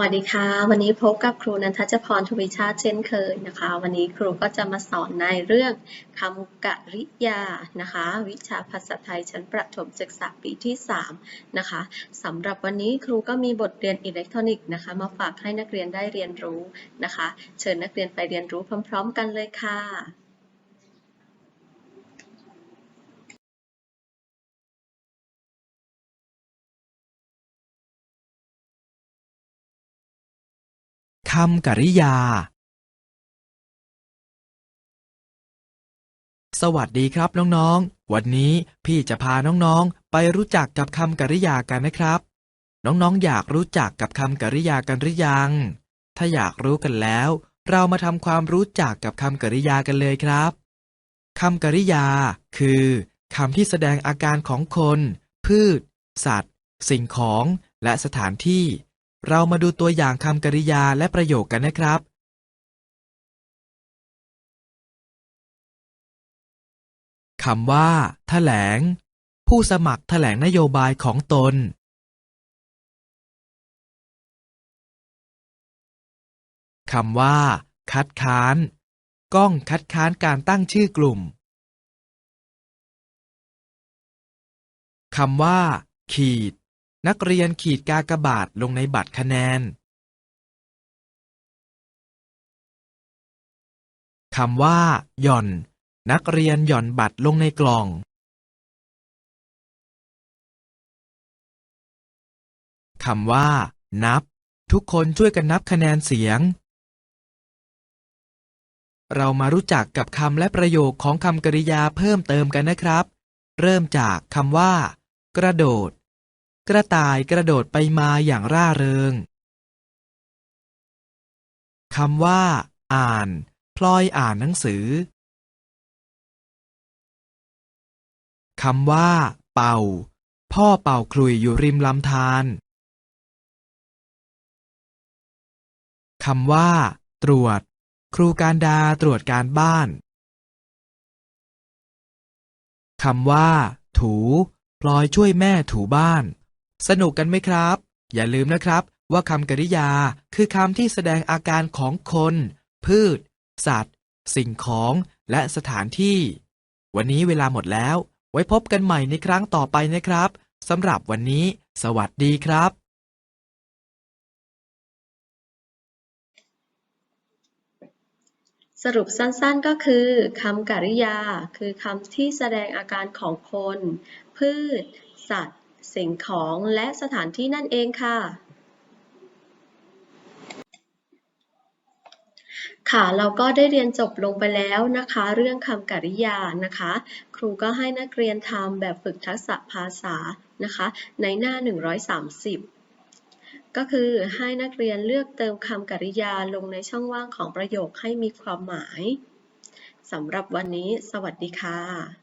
วัสดีค่ะ วันนี้พบกับครูนันทจพรทวีชาติเช่นเคยนะคะ วันนี้ครูก็จะมาสอนในเรื่องคำกริยานะคะ วิชาภาษาไทยชั้นประถมศึกษาปีที่3นะคะสำหรับวันนี้ครูก็มีบทเรียนอิเล็กทรอนิกส์นะคะ มาฝากให้นักเรียนได้เรียนรู้นะคะ เชิญนักเรียนไปเรียนรู้พร้อม ๆ กันเลยค่ะ คำกริยา สวัสดีครับน้องๆ วันนี้พี่จะพาน้องๆ ไปรู้จักกับคำกริยากันนะครับ น้องๆ อยากรู้จักกับคำกริยากันหรือยัง ถ้าอยากรู้กันแล้ว เรามาทำความรู้จักกับคำกริยากันเลยครับ คำกริยา คือคำที่แสดงอาการของคน พืช สัตว์ สิ่งของ และสถานที่ เรามาดูตัวอย่างคำกริยาและประโยคกันนะครับ คำว่า แถลง ผู้สมัครแถลงนโยบายของตน คำว่า คัดค้าน ก้องคัดค้านการตั้งชื่อกลุ่ม คำว่า ขีด นักเรียนขีดกากบาทลงในบัตรคะแนน คำว่า หย่อน นักเรียนหย่อนบัตรลงในกล่อง คำว่า นับ ทุกคนช่วยกันนับคะแนนเสียง เรามารู้จักกับคำและประโยคของคำกริยาเพิ่มเติมกันนะครับ เริ่มจากคำว่า กระโดด กระต่ายกระโดดไปมาอย่างร่าเริงคำว่า อ่าน พลอยอ่านหนังสือคำว่า เป่า พ่อเป่าขลุ่ยอยู่ริมลำธารคำว่า ตรวจ ครูการดาตรวจการบ้านคำว่า ถู พลอยช่วยแม่ถูบ้าน สนุกกันไหมครับ อย่าลืมนะครับว่าคำกริยาคือคำที่แสดงอาการของคน พืช สัตว์ สิ่งของ และสถานที่ วันนี้เวลาหมดแล้ว ไว้พบกันใหม่ในครั้งต่อไปนะครับสำหรับวันนี้ สวัสดีครับ สรุปสั้นๆก็คือคำกริยา คือคำที่แสดงอาการของคน พืช สัตว์ สิ่งของและสถานที่นั่นเองค่ะ ค่ะเราก็ได้เรียนจบลงไปแล้วนะคะ เรื่องคำกริยานะคะ ครูก็ให้นักเรียนทำแบบฝึกทักษะภาษานะคะ ในหน้า 130ก็คือให้นักเรียนเลือกเติมคำกริยาลงในช่องว่างของประโยคให้มีความหมายสำหรับวันนี้ สวัสดีค่ะ